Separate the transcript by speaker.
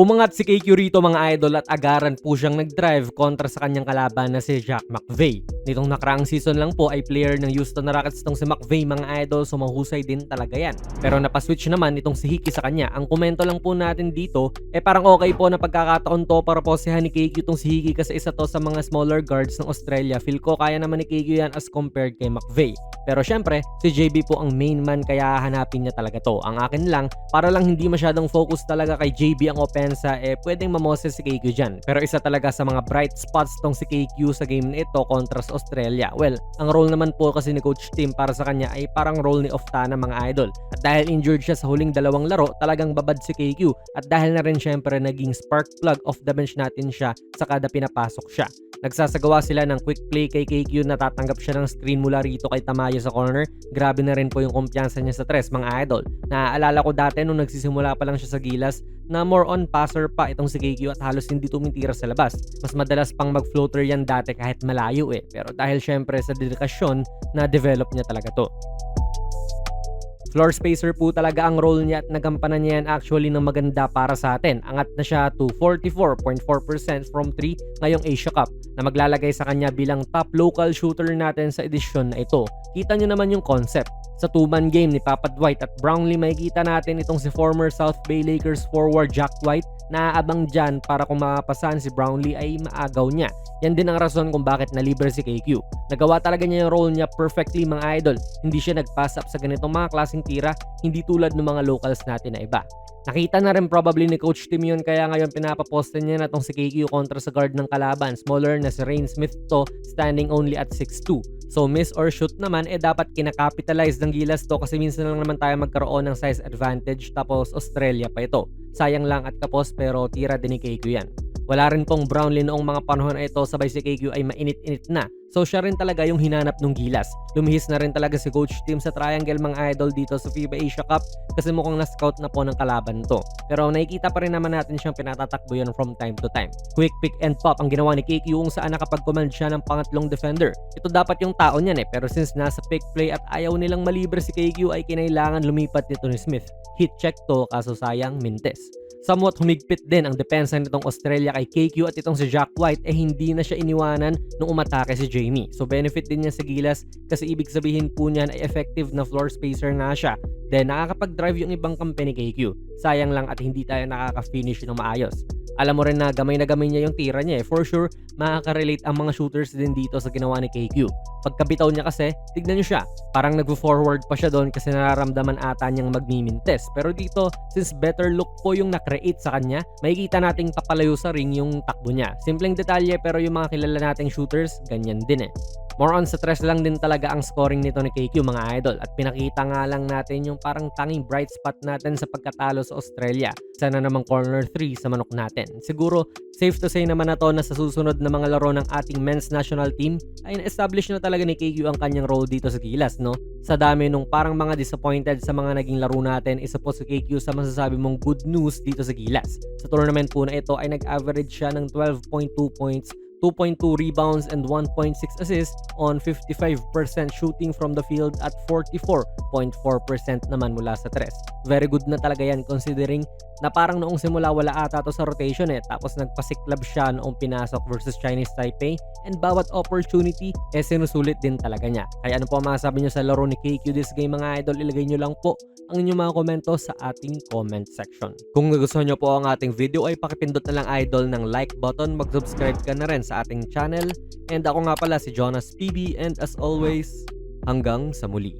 Speaker 1: Umangat si KQ rito mga idol at agaran po siyang nag-drive kontra sa kanyang kalaban na si Jack McVay. Nitong nakaraang season lang po ay player ng Houston Rockets itong si McVay mga idol so mahusay din talaga yan. Pero napaswitch naman itong si Hickey sa kanya. Ang komento lang po natin dito eh parang okay po na pagkakataon to para posihan ni KQ itong si Hickey kasi isa to sa mga smaller guards ng Australia. Feel ko kaya naman ni KQ yan as compared kay McVay. Pero syempre, si JB po ang main man kaya hanapin niya talaga to. Ang akin lang, para lang hindi masyadong focus talaga kay JB ang opensa, eh pwedeng mamoses si KQ dyan. Pero isa talaga sa mga bright spots tong si KQ sa game na ito kontra sa Australia. Well, ang role naman po kasi ni Coach Tim para sa kanya ay parang role ni Oftana mga idol. At dahil injured siya sa huling dalawang laro, talagang babad si KQ. At dahil na rin syempre naging spark plug off the bench natin siya sa kada pinapasok siya. Nagsasagawa sila ng quick play kay KQ na tatanggap siya ng screen mula rito kay Tamayo sa corner. Grabe na rin po yung kumpiyansa niya sa tres mga idol. Naaalala ko dati nung nagsisimula pa lang siya sa Gilas na more on passer pa itong si KQ at halos hindi tumitira sa labas. Mas madalas pang mag-floater yan dati kahit malayo eh. Pero dahil syempre sa dedikasyon na develop niya talaga to. Floor spacer po talaga ang role niya at nagampanan niya yan actually ng maganda para sa atin. Angat na siya to 44.4% from 3 ngayong Asia Cup na maglalagay sa kanya bilang top local shooter natin sa edisyon na ito. Kita nyo naman yung concept. Sa two-man game ni Papa Dwight at Brownlee makikita natin itong si former South Bay Lakers forward Jack White na aabang dyan para kung mapapasan si Brownlee ay maagaw niya. Yan din ang rason kung bakit nalibre si KQ. Nagawa talaga niya yung role niya perfectly mga idol. Hindi siya nag-pass up sa ganitong mga klaseng tira, hindi tulad ng mga locals natin na iba. Nakita na rin probably ni Coach Tim yun kaya ngayon pinapaposte niya na tong si KQ kontra sa guard ng kalaban. Smaller na si Rain Smith to, standing only at 6'2". So miss or shoot naman eh dapat kinakapitalize ng Gilas to kasi minsan lang naman tayo magkaroon ng size advantage tapos Australia pa ito. Sayang lang at kapos pero tira din ni KQ yan. Wala rin pong Brownlee noong mga panahon na ito sabay si KQ ay mainit-init na. So siya rin talaga yung hinanap ng gilas. Lumihis na rin talaga si coach team sa triangle mga idol dito sa FIBA Asia Cup kasi mukhang na-scout na po ng kalaban to. Pero nakikita pa rin naman natin siyang pinatatakbo yan from time to time. Quick pick and pop ang ginawa ni KQ kung saan nakapag-command siya ng pangatlong defender. Ito dapat yung tao niyan eh pero since nasa pick play at ayaw nilang malibre si KQ ay kinailangan lumipat nito ni Smith. Hit check to kaso sayang mintes. Somewhat humigpit din ang depensa nitong Australia kay KQ at itong si Jack White eh hindi na siya iniwanan nung umatake si Jamie. So benefit din niya sa Gilas kasi ibig sabihin po niyan ay effective na floor spacer nga siya. Then nakakapag-drive yung ibang kampe ni KQ. Sayang lang at hindi tayo nakaka-finish ng maayos. Alam mo rin na gamay na gamay niya yung tira niya eh. For sure, makaka-relate ang mga shooters din dito sa ginawa ni KQ. Pagkabitaw niya kasi, tignan niyo siya. Parang nagvo-forward pa siya doon kasi nararamdaman ata niyang magmimintes. Pero dito, since better look po yung na-create sa kanya, makikita nating papalayo sa ring yung takbo niya. Simpleng detalye pero yung mga kilala nating shooters, ganyan din eh. More on sa tres lang din talaga ang scoring nito ni KQ mga idol at pinakita nga lang natin yung parang tanging bright spot natin sa pagkatalo sa Australia. Sana namang corner 3 sa manok natin. Siguro safe to say naman na to na sa susunod na mga laro ng ating men's national team ay na-establish na talaga ni KQ ang kanyang role dito sa Gilas no. Sa dami nung parang mga disappointed sa mga naging laro natin isa po si KQ sa masasabi mong good news dito sa Gilas. Sa tournament po na ito ay nag-average siya ng 12.2 points 2.2 rebounds and 1.6 assists on 55% shooting from the field at 44.4% naman mula sa tres. Very good na talaga yan considering na parang noong simula wala ata to sa rotation eh tapos nagpasiklab siya noong pinasok versus Chinese Taipei and bawat opportunity eh sinusulit din talaga niya. Kaya ano po ang masasabi nyo sa laro ni KQ this game mga idol ilagay nyo lang po ang inyong mga komento sa ating comment section. Kung nagustuhan nyo po ang ating video ay pakipindot na lang idol ng like button, mag-subscribe ka na rin sa ating channel and ako nga pala si Jonas PB and as always, hanggang sa muli.